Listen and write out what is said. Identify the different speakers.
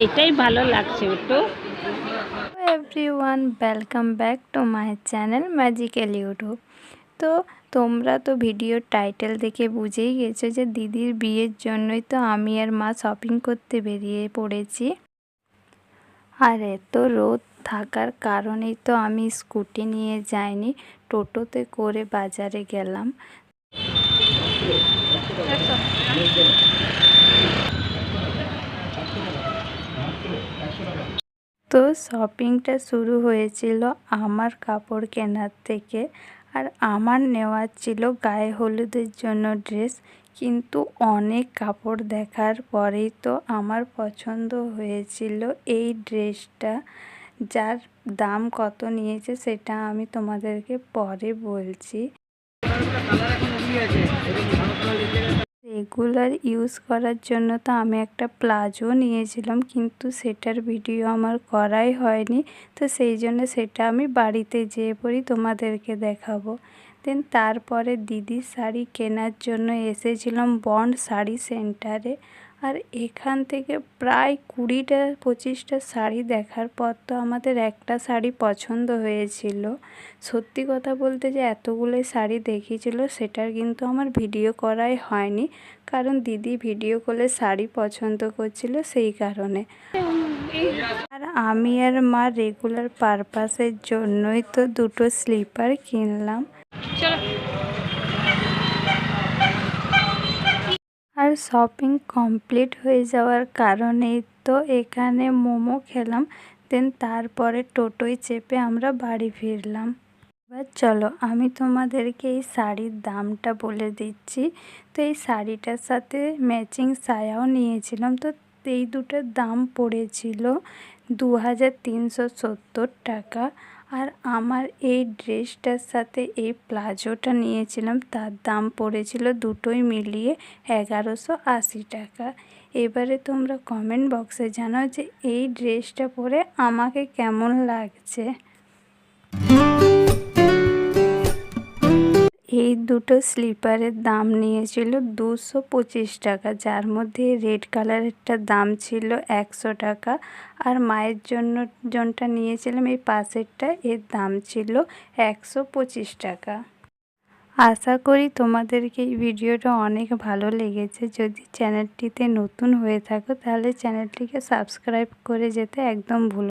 Speaker 1: এটাই ভালো লাগছে একটু।
Speaker 2: Everyone welcome back to my channel magical YouTube তো তোমরা তো ভিডিও টাইটেল দেখে বুঝেই গেছো যে দিদির বিয়ের জন্যই তো আমি আর মা শপিং করতে বেরিয়ে পড়েছি। আর এত রোদ থাকার কারণেই তো আমি স্কুটি নিয়ে যাইনি টোটোতে করে বাজারে গেলাম। তো শপিংটা শুরু হয়েছিল আমার কাপড় কেনার থেকে। আর আমার নেওয়ার ছিল গায়ে হলুদের জন্য ড্রেস কিন্তু অনেক কাপড় দেখার পরেই তো আমার পছন্দ হয়েছিল এই ড্রেসটা যার দাম কত নিয়েছে সেটা আমি তোমাদেরকে পরে বলছি। রেগুলার ইউজ করার জন্য তো আমি একটা প্লাজো নিয়েছিলাম, কিন্তু সেটার ভিডিও আমার করাই হয়নি। তো সেই জন্য সেটা আমি বাড়িতে যেয়ে পড়ি তোমাদেরকে দেখাবো। দেন তারপরে দিদির শাড়ি কেনার জন্য এসেছিলাম বন্ড শাড়ি সেন্টারে। আর এখান থেকে প্রায় কুড়িটা, পঁচিশটা শাড়ি দেখার পর তো আমাদের একটা শাড়ি পছন্দ হয়েছিল। সত্যি কথা বলতে যে এতগুলো শাড়ি দেখিয়েছিল সেটার কিন্তু আমার ভিডিও করাই হয়নি। কারণ দিদি ভিডিও করলে শাড়ি পছন্দ করছিল সেই কারণে। আর আমি আর মা রেগুলার পারপাসের জন্যই তো দুটো স্লিপার কিনলাম। শপিং কমপ্লিট হয়ে যাওয়ার কারণেই তো এখানে মোমো খেলাম। দেন তারপরে টোটোয় চেপে আমরা বাড়ি ফিরলাম। এবার চলো, আমি তোমাদেরকে এই শাড়ির দামটা বলে দিচ্ছি। তো এই শাড়িটার সাথে ম্যাচিং সায়াও নিয়েছিলাম। তো এই দুটোর দাম পড়েছিল দু হাজার তিনশো সত্তর টাকা। আর আমার এই ড্রেসটার সাথে এই প্লাজোটা নিয়েছিলাম, তার দাম পড়েছিল দুটোই মিলিয়ে এগারোশো আশি টাকা। এবারে তোমরা কমেন্ট বক্সে জানাও যে এই ড্রেসটা পরে আমাকে কেমন লাগছে। এই দুটো স্লিপারের দাম নিয়েছিল দুশো পঁচিশ টাকা। যার মধ্যে রেড কালারেরটা দাম ছিল একশো টাকা আর মায়ের জন্য, জনটা নিয়েছিলাম এই পাশেরটা এর দাম ছিল একশো পঁচিশ টাকা। আশা করি তোমাদেরকে এই ভিডিওটা অনেক ভালো লেগেছে। যদি চ্যানেলটিতে নতুন হয়ে থাকো তাহলে চ্যানেলটিকে সাবস্ক্রাইব করে যেতে একদম ভুল